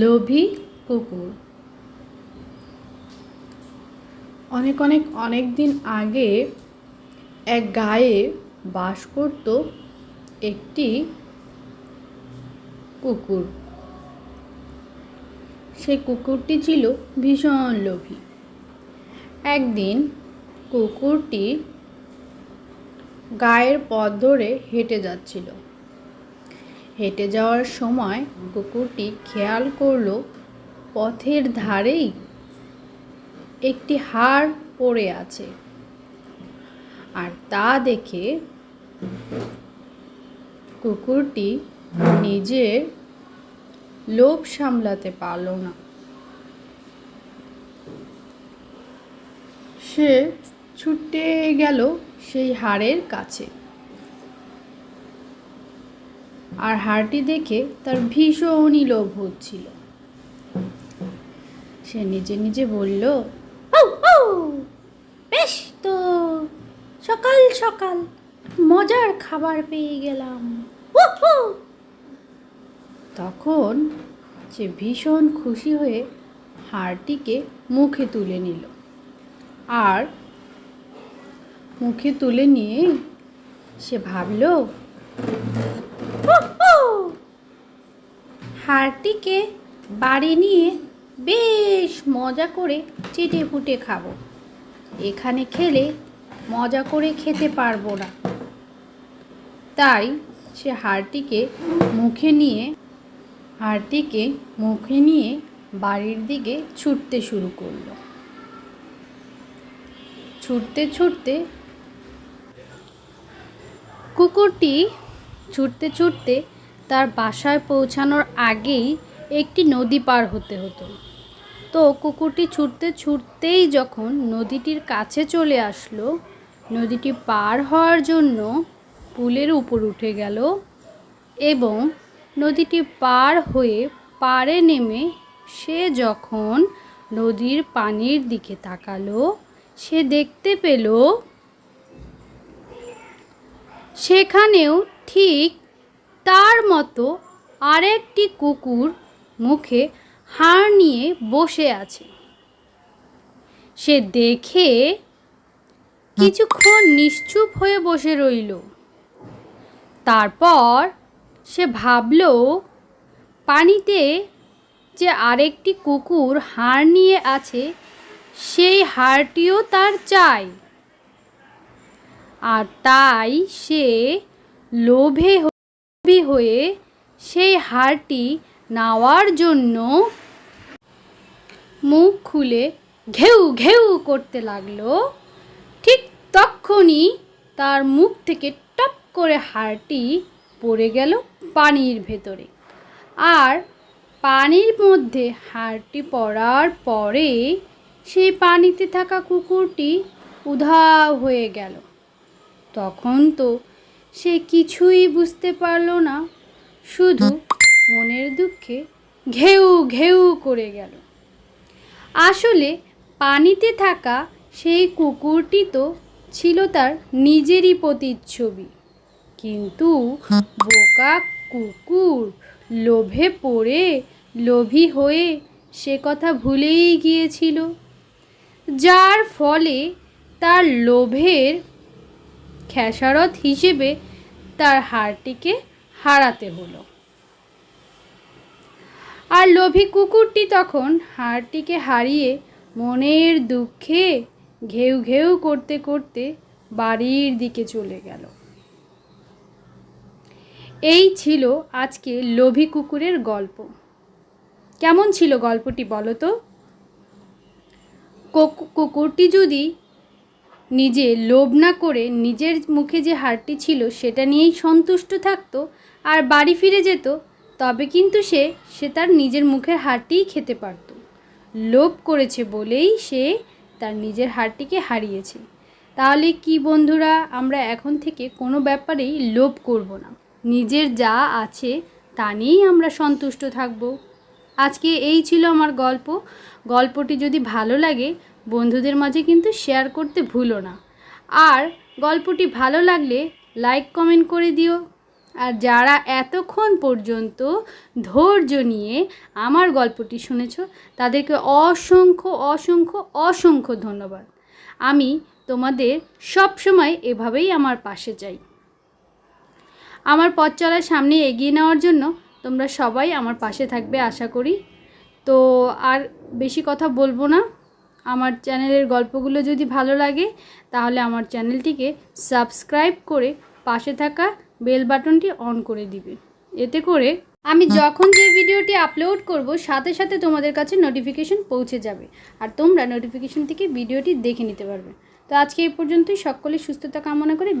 লোভী কুকুর। অনেক অনেক অনেক দিন আগে এক গায়ে বাস করত একটি কুকুর। সেই কুকুরটি ছিল ভীষণ লোভী। একদিন কুকুরটি গায়ের পথ ধরে হেঁটে যাচ্ছিল। হেঁটে যাওয়ার সময় কুকুরটি খেয়াল করল, পথের ধারেই একটি হাড় পড়ে আছে। আর তা দেখে কুকুরটি নিজের লোভ সামলাতে পারল না। সে ছুটে গেল সেই হাড়ের কাছে। আর হাড়টি দেখে তার ভীষণই লোভ হচ্ছিল। সে নিজে নিজে বলল "আউ, আউ, বেশ তো সকাল সকাল মজার খাবার পেয়ে গেলাম। তখন সে ভীষণ খুশি হয়ে হাড়টিকে মুখে তুলে নিল। আর মুখে তুলে নিয়ে সে ভাবলো! হাড়টিকে বাড়ি নিয়ে বেশ মজা করে চেটে ফুটে খাব। এখানে খেলে মজা করে খেতে পারব না। তাই সে হাড়টিকে মুখে নিয়ে হাড়টিকে মুখে নিয়ে বাড়ির দিকে ছুটতে শুরু করল। ছুটতে ছুটতে কুকুরটি ছুটতে ছুটতে তার বাসায় পৌঁছানোর আগেই একটি নদী পার হতে হতো। তো কুকুরটি ছুটতে ছুটতেই যখন নদীটির কাছে চলে আসলো, নদীটি পার হওয়ার জন্য পুলের উপর উঠে গেল এবং নদীটি পার হয়ে পাড়ে নেমে সে যখন নদীর পানির দিকে তাকালো, সে দেখতে পেল, সেখানেও ঠিক তার মতো আরেকটি কুকুর মুখে হাড় নিয়ে বসে আছে। সে দেখে কিছুক্ষণ নিশ্চুপ হয়ে বসে রইল। তারপর সে ভাবল, পানিতে যে আরেকটি কুকুর হাড় নিয়ে আছে, সেই হাড়টিও তার চাই। আর তাই সে লোভে হয়ে সেই হাড়টি নেওয়ার জন্য মুখ খুলে ঘেউ ঘেউ করতে লাগল। ঠিক তখনই তার মুখ থেকে টপ করে হাড়টি পড়ে গেল পানির ভেতরে। আর পানির মধ্যে হাড়টি পড়ার পরে সেই পানিতে থাকা কুকুরটি উধাও হয়ে গেল। তখন তো সে কিছুই বুঝতে পারল না। শুধু মনের দুঃখে ঘেউ ঘেউ করে গেল। আসলে পানিতে থাকা সেই কুকুরটি তো ছিল তার নিজেরই প্রতিচ্ছবি। কিন্তু বোকা কুকুর লোভে পড়ে, লোভী হয়ে সে কথা ভুলেই গিয়েছিল। যার ফলে তার লোভের খেসারত হিসেবে তার হাড়টিকে হারাতে হলো। আর লোভী কুকুরটি তখন হাড়টিকে হারিয়ে মনের দুঃখে ঘেউ ঘেউ করতে করতে বাড়ির দিকে চলে গেল। এই ছিল আজকে লোভী কুকুরের গল্প। কেমন ছিল গল্পটি বলো তো? কুক- কুকুরটি যদি নিজে লোভ না করে নিজের মুখে যে হারটি ছিল সেটা নিয়েই সন্তুষ্ট থাকতো আর বাড়ি ফিরে যেত, তবে কিন্তু সে সে তার নিজের মুখের হাড়টিই খেতে পারত। লোভ করেছে বলেই সে তার নিজের হারটিকে হারিয়েছে। তাহলে কি বন্ধুরা, আমরা এখন থেকে কোনো ব্যাপারেই লোভ করব না। নিজের যা আছে তা নিয়েই আমরা সন্তুষ্ট থাকব। আজকে এই ছিল আমার গল্প। গল্পটি যদি ভালো লাগে বন্ধুদের মাঝে কিন্তু শেয়ার করতে ভুলো না। আর গল্পটি ভালো লাগলে লাইক কমেন্ট করে দিও। আর যারা এতক্ষণ পর্যন্ত ধৈর্য নিয়ে আমার গল্পটি শুনেছ, তাদেরকে অসংখ্য অসংখ্য অসংখ্য ধন্যবাদ। আমি তোমাদের সব সময় এভাবেই আমার পাশে চাই। আমার পথ চলার সামনে এগিয়ে নেওয়ার জন্য তোমরা সবাই আমার পাশে থাকবে, আশা করি। তো আর বেশি কথা বলব না। আমার চ্যানেলের গল্পগুলো যদি ভালো লাগে তাহলে আমার চ্যানেলটিকে সাবস্ক্রাইব করে পাশে থাকা বেল বাটনটি অন করে দিবে। এতে করে আমি যখন যে ভিডিওটি আপলোড করব সাথে সাথে তোমাদের কাছে নোটিফিকেশন পৌঁছে যাবে আর তোমরা নোটিফিকেশন থেকে ভিডিওটি দেখে নিতে পারবে। তো আজকে এই পর্যন্তই। সকলে সুস্থতা কামনা করে